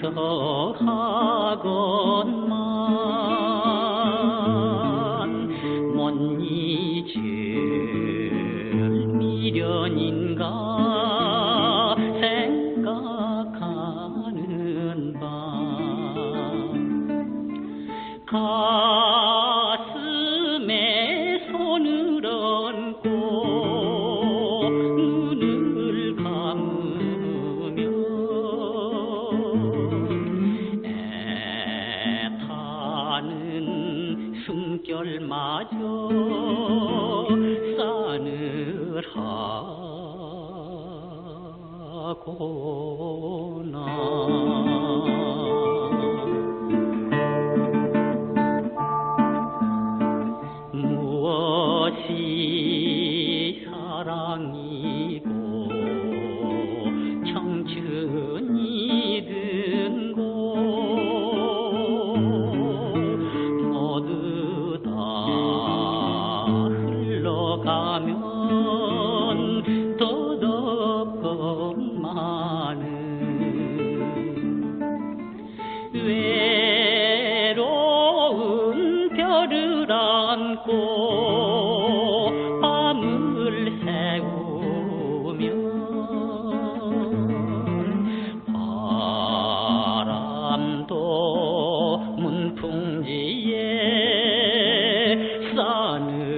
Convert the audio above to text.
so hago 싸 안고 밤을 새우면 바람도 문풍지에 싸늘하고